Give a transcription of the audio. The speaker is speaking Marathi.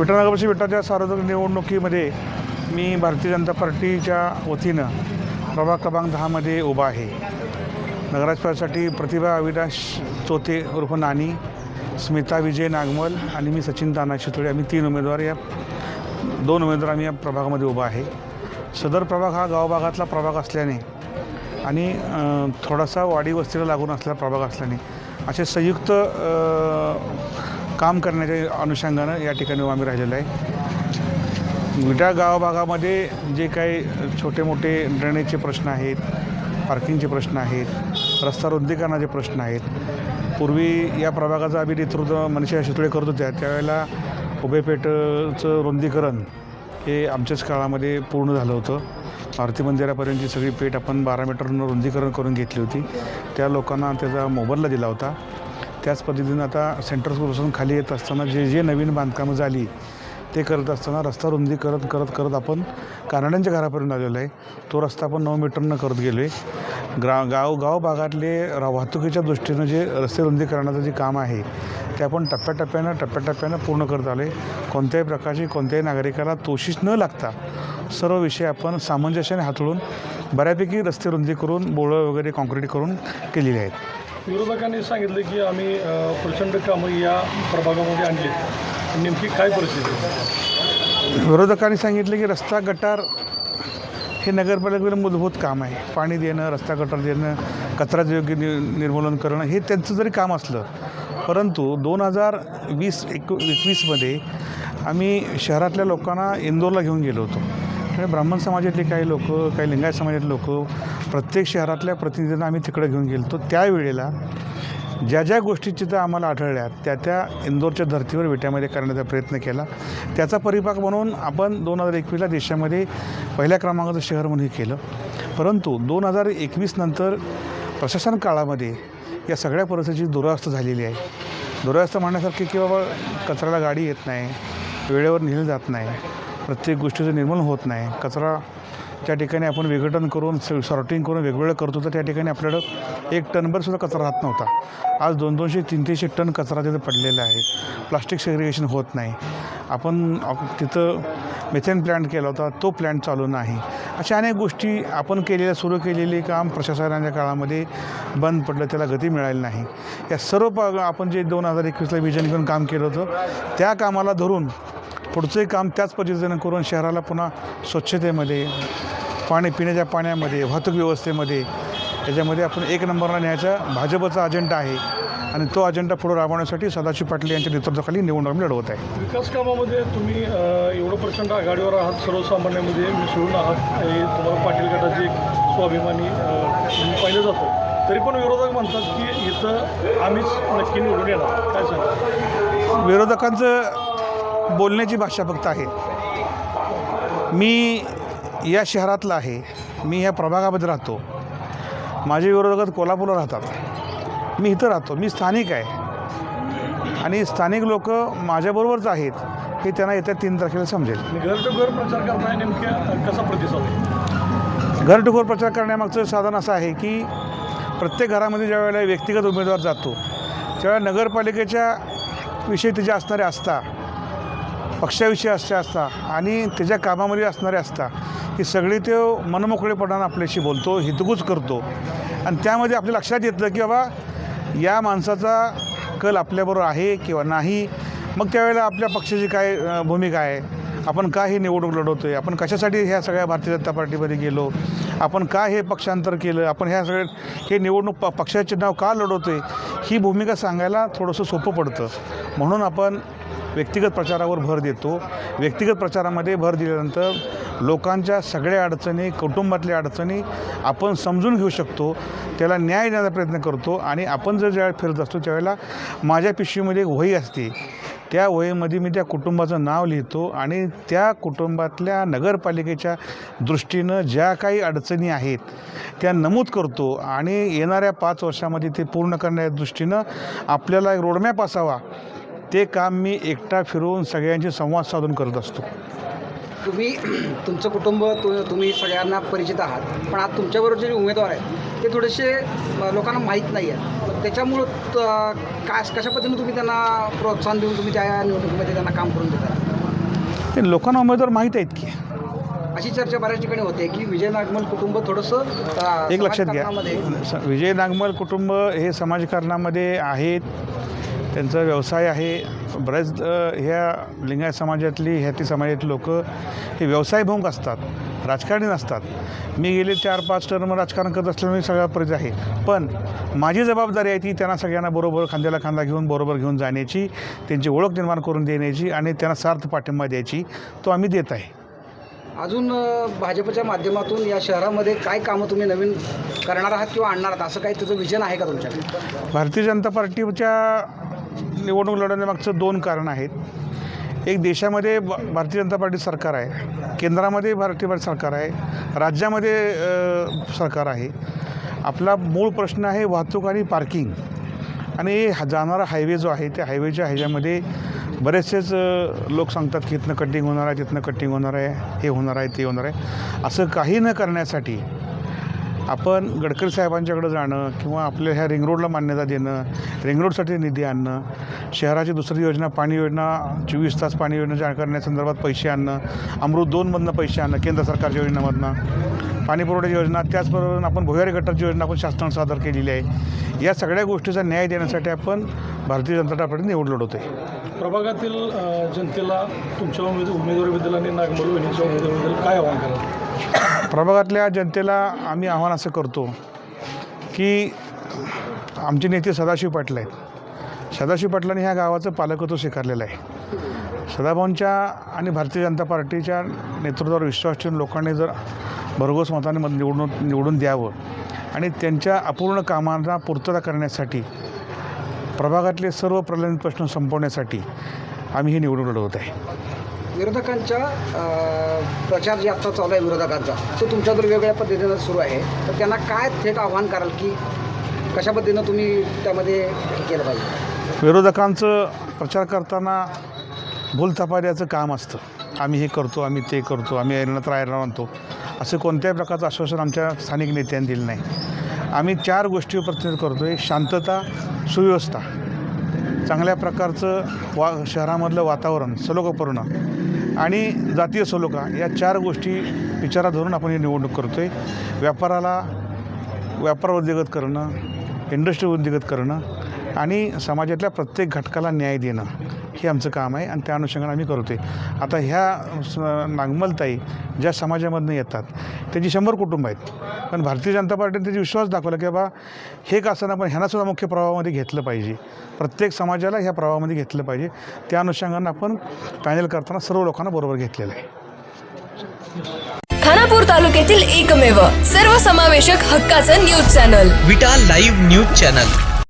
विठ्ठलनगरपाशी विठाच्या सार्वत्रिक निवडणुकीमध्ये मी भारतीय जनता पार्टीच्या वतीनं प्रभाग क्रमांक दहामध्ये उभा आहे. नगराध्यक्षपदासाठी प्रतिभा अविनाश चोते उर्फ नानी स्मिता विजय नागमल आणि मी सचिन ताना शितोळे. आम्ही तीन उमेदवार या दोन उमेदवार आम्ही या प्रभागामध्ये उभा आहे. सदर प्रभाग हा गावभागातला प्रभाग असल्याने आणि थोडासा वाडी वस्तीला लागून असलेला प्रभाग असल्याने असे संयुक्त काम करण्याच्या अनुषंगानं या ठिकाणी आम्ही राहिलेलो आहे. विटा गावभागामध्ये जे काही छोटे मोठे ड्रेनेजचे प्रश्न आहेत पार्किंगचे प्रश्न आहेत रस्ता रुंदीकरणाचे प्रश्न आहेत पूर्वी या प्रभागाचं आम्ही नेतृत्व मनीषा शितोळे करत होत्या त्यावेळेला उभे पेठचं रुंदीकरण हे आमच्याच काळामध्ये पूर्ण झालं होतं. आरती मंदिरापर्यंतची सगळी पेठ आपण बारा मीटरनं रुंदीकरण करून घेतली होती. त्या लोकांना त्याचा मोबदला दिला होता. त्याच पद्धतीनं आता सेंटर्सपासून खाली येत असताना जे जे नवीन बांधकामं झाली ते करत असताना रस्ता रुंदी करत करत करत आपण कानड्यांच्या घरापर्यंत आलेलो आहे. तो रस्ता आपण नऊ मीटरनं करत गेलो आहे ग्रा गाव गाव भागातले रा वाहतुकीच्या दृष्टीनं जे रस्ते रुंदीकरणाचं जे काम आहे ते आपण टप्प्याटप्प्यानं टप्प्याटप्प्यानं पूर्ण करत आलो आहे कोणत्याही प्रकारची कोणत्याही नागरिकाला तोशीस न लागता सर्व विषय आपण सामंजस्याने हाताळून बऱ्यापैकी रस्ते रुंदी करून बोळं वगैरे कॉन्क्रीट करून केलेली आहेत. विरोधकांनी सांगितलं की आम्ही प्रचंड कामं या प्रभागामध्ये आणली. नेमकी काय परिस्थिती? विरोधकांनी सांगितलं की रस्ता गटार हे नगरपालिकेला मूलभूत काम आहे. पाणी देणं रस्ता गटार देणं कचराचं योग्य नि निर्मूलन करणं हे त्यांचं जरी काम असलं परंतु दोन हजार वीस एक एकवीसमध्ये आम्ही शहरातल्या लोकांना इंदोरला घेऊन गेलो होतो. आणि ब्राह्मण समाजातले काही लोक काही लिंगायत समाजातले लोक प्रत्येक शहरातल्या प्रतिनिधींना आम्ही तिकडे घेऊन गेलो होतो त्यावेळेला ज्या ज्या गोष्टी तिथं आम्हाला आढळल्या त्या त्या इंदोरच्या धर्तीवर विट्यामध्ये करण्याचा प्रयत्न केला. त्याचा परिपाक म्हणून आपण दोन हजार एकवीसला देशामध्ये पहिल्या क्रमांकाचं शहर म्हणून हे केलं. परंतु दोन हजार एकवीस नंतर प्रशासन काळामध्ये या सगळ्या परिस्थितीची दुरावस्था झालेली आहे. दुरावस्था म्हणण्यासारखी की बाबा कचऱ्याला गाडी येत नाही वेळेवर नेली जात नाही. प्रत्येक गोष्टीचं निर्मूलन होत नाही. कचरा त्या ठिकाणी आपण विघटन करून सॉर्टिंग करून वेगवेगळं करतो तर त्या ठिकाणी आपल्याकडं एक टनभरसुद्धा कचरा राहत नव्हता. आज दोन दोनशे तीन तीनशे टन कचरा तिथं पडलेला आहे. प्लास्टिक सेग्रिगेशन होत नाही. आपण तिथं मेथेन प्लॅन्ट केला होता तो प्लॅन्ट चालू नाही. अशा अनेक गोष्टी आपण केलेल्या सुरू केलेले काम प्रशासनाच्या काळामध्ये बंद पडलं त्याला गती मिळाली नाही. या सर्व आपण जे दोन हजार एकवीसला विजन घेऊन काम केलं होतं त्या कामाला धरून पुढचंही काम त्याच पद्धतीनं करून शहराला पुन्हा स्वच्छतेमध्ये पाणी पिण्याच्या पाण्यामध्ये वाहतूक व्यवस्थेमध्ये याच्यामध्ये आपण एक नंबरला न्यायचा भाजपचा अजेंडा आहे आणि तो अजेंडा पुढे राबवण्यासाठी सदाशिव पाटील यांच्या नेतृत्वाखाली निवडणूक लढवत आहे. विकास कामामध्ये तुम्ही एवढं प्रचंड आघाडीवर आहात सर्वसामान्यामध्ये मिसळून आहात हे तुम्हाला पाटील गटाचे एक स्वाभिमानी पाहिलं जातं. तरी पण विरोधक म्हणतात की इथं आम्हीच नक्की निवडून येणार. काय सांगा विरोधकांचं बोलण्याची भाषा फक्त आहे. मी या शहरातला आहे. मी या प्रभागामध्ये राहतो. माझे विरोधक कोल्हापूरला राहतात. मी इथं राहतो. मी स्थानिक आहे. आणि स्थानिक लोक माझ्याबरोबरच आहेत हे त्यांना येत्या तीन तारखेला समजेल. घर टू घर प्रचार करताय नेमक्या कसा प्रतिसाद आहे? घर टू घर प्रचार करण्यामागचं साधन असं आहे की प्रत्येक घरामध्ये ज्या वेळेला व्यक्तिगत उमेदवार जातो त्यावेळेला नगरपालिकेच्या विषयी त्याच्या असणारे आस्था पक्षाविषयी असे असता आणि त्याच्या कामामध्ये असणारे असता की सगळी ते मनमोकळेपणानं आपल्याशी बोलतो हितगुज करतो. आणि त्यामध्ये आपल्या लक्षात येतं की बाबा या माणसाचा कल आपल्याबरोबर आहे किंवा नाही? मग त्यावेळेला आपल्या पक्षाची काय भूमिका आहे? आपण का ही निवडणूक लढवतो आहे आपण कशासाठी ह्या सगळ्या भारतीय जनता पार्टीमध्ये गेलो? आपण का हे पक्षांतर केलं? आपण ह्या सगळ्या हे निवडणूक प पक्षाचे नाव का लढवतो आहे ही भूमिका सांगायला थोडंसं सोपं पडतं. म्हणून आपण व्यक्तिगत प्रचारावर भर देतो. व्यक्तिगत प्रचारामध्ये भर दिल्यानंतर लोकांच्या सगळ्या अडचणी कुटुंबातल्या अडचणी आपण समजून घेऊ शकतो. त्याला न्याय देण्याचा प्रयत्न करतो आणि आपण जर ज्यावेळेला फिरत असतो त्यावेळेला माझ्या पिशवीमध्ये एक वही असते. त्या वहीमध्ये मी त्या कुटुंबाचं नाव लिहितो आणि त्या कुटुंबातल्या नगरपालिकेच्या दृष्टीनं ज्या काही अडचणी आहेत त्या नमूद करतो आणि येणाऱ्या पाच वर्षामध्ये ते पूर्ण करण्याच्या दृष्टीनं आपल्याला एक रोडमॅप असावा. ते काम मी एकटा फिरवून सगळ्यांशी संवाद साधून करत असतो. तुम्ही तुमचं कुटुंब तु तुम्ही सगळ्यांना परिचित आहात पण आज तुमच्याबरोबर जे उमेदवार आहेत ते थोडेसे लोकांना माहीत नाही आहेत. त्याच्यामुळं काय कशा पद्धतीने तुम्ही त्यांना प्रोत्साहन देऊन तुम्ही त्या निवडणुकीमध्ये त्यांना काम करून देता? ते लोकांना उमेदवार माहीत आहेत की. अशी चर्चा बऱ्याच ठिकाणी होते की विजय नागमल कुटुंब थोडंसं एक लक्षात घ्या. विजय नागमल कुटुंब हे समाजकारणामध्ये आहेत. त्यांचा व्यवसाय आहे. बऱ्याच ह्या लिंगायत समाजातली ह्याती समाजातली लोक हे व्यवसायभोंग असतात राजकारणी नसतात. मी गेले चार पाच टर्म राजकारण करत असल्यामुळे सगळ्या परिचय आहे. पण माझी जबाबदारी आहे ती त्यांना सगळ्यांना बरोबर खांद्याला खांदा घेऊन बरोबर घेऊन जाण्याची त्यांची ओळख निर्माण करून देण्याची आणि त्यांना सार्थ पाठिंबा द्यायची तो आम्ही देत आहे. अजून भाजपच्या माध्यमातून या शहरामध्ये काय कामं तुम्ही नवीन करणार आहात किंवा आणणार आहात? असं काही त्याचं विजन आहे का तुमच्याकडे? भारतीय जनता पार्टीच्या निवडणूक लढवण्यामागचं दोन कारण आहेत. एक देशामध्ये ब- भारतीय जनता पार्टी सरकार आहे. केंद्रामध्ये भारतीय पार्टी सरकार आहे. राज्यामध्ये सरकार आहे. आपला मूळ प्रश्न आहे वाहतूक आणि पार्किंग. आणि हा जाणारा हायवे जो आहे त्या हायवेच्या ह्याच्यामध्ये बरेचसेच लोक सांगतात की इथनं कटिंग होणार आहे तिथनं कटिंग होणार आहे हे होणार आहे ते होणार आहे. असं काही न करण्यासाठी आपण गडकरी साहेबांच्याकडे जाणं किंवा आपल्या ह्या रिंग रोडला मान्यता देणं रिंग रोडसाठी निधी आणणं शहराची दुसरी योजना पाणी योजना चोवीस तास पाणी योजना करण्यासंदर्भात पैसे आणणं अमृत दोनमधनं पैसे आणणं केंद्र सरकारच्या योजनामधनं पाणी पुरवठ्याची योजना त्याचबरोबर आपण भुयारी गटाची योजना आपण शासनानं सादर केलेली आहे. या सगळ्या गोष्टीचा न्याय देण्यासाठी आपण भारतीय जनता पार्टी निवड लढवतो आहे प्रभागातील जनतेला तुमच्या उमेद उमेदवारीबद्दल आणि नागमोल वहिनीच्या उमेदवारीबद्दल काय आव्हान करणार प्रभागातल्या जनतेला आम्ही आव्हान असं करतो की आमचे नेते सदाशिव पाटील आहेत. सदाशिव पाटलांनी ह्या गावाचं पालकत्व स्वीकारलेलं आहे. सदाभाऊंच्या आणि भारतीय जनता पार्टीच्या नेतृत्वावर विश्वास ठेवून लोकांनी जर भरघोस मताने मत निवडून निवडून द्यावं आणि त्यांच्या अपूर्ण कामांना पूर्तता करण्यासाठी प्रभागातले सर्व प्रलंबित प्रश्न संपवण्यासाठी आम्ही ही निवडून लढवत आहे. विरोधकांच्या प्रचार जे आत्ता चालू आहे विरोधकांचा तो तुमच्याकडे वेगवेगळ्या पद्धतीनं सुरू आहे. तर त्यांना काय थेट आव्हान कराल की कशा पद्धतीनं तुम्ही त्यामध्ये हे केलं पाहिजे? विरोधकांचं प्रचार करताना भूलथापाद्याचं काम असतं. आम्ही हे करतो आम्ही ते करतो आम्ही ऐरणात राहायला आणतो असं कोणत्याही प्रकारचं आश्वासन आमच्या स्थानिक नेत्यांनी दिलं नाही. आम्ही चार गोष्टी प्रतिनिधित्व करतो आहे शांतता सुव्यवस्था. चांगल्या प्रकारचं वा शहरामधलं वातावरण सलोगपूर्ण आणि जातीय सलोखा या चार गोष्टी विचारात धरून आपण ही निवडणूक करतो आहे व्यापाराला व्यापार उद्योगत करणं इंडस्ट्री उद्योगत करणं आणि समाजातल्या प्रत्येक घटकाला न्याय देणं. हे आमचं काम आहे आणि त्या अनुषंगाने आम्ही करतो आहे आता ह्या स नागमलताई ज्या समाजामधनं येतात त्यांची शंभर कुटुंब आहेत. पण भारतीय जनता पार्टीने त्याची विश्वास दाखवला की बाबा हे का असताना पण ह्यांनासुद्धा मुख्य प्रवाहामध्ये घेतलं पाहिजे. प्रत्येक समाजाला ह्या प्रवाहामध्ये घेतलं पाहिजे. त्या अनुषंगानं आपण पॅनल करताना सर्व लोकांना बरोबर घेतलेलं आहे. खानापूर तालुक्यातील एकमेव सर्वसमावेशक हक्काचं news channel. Vita live news channel.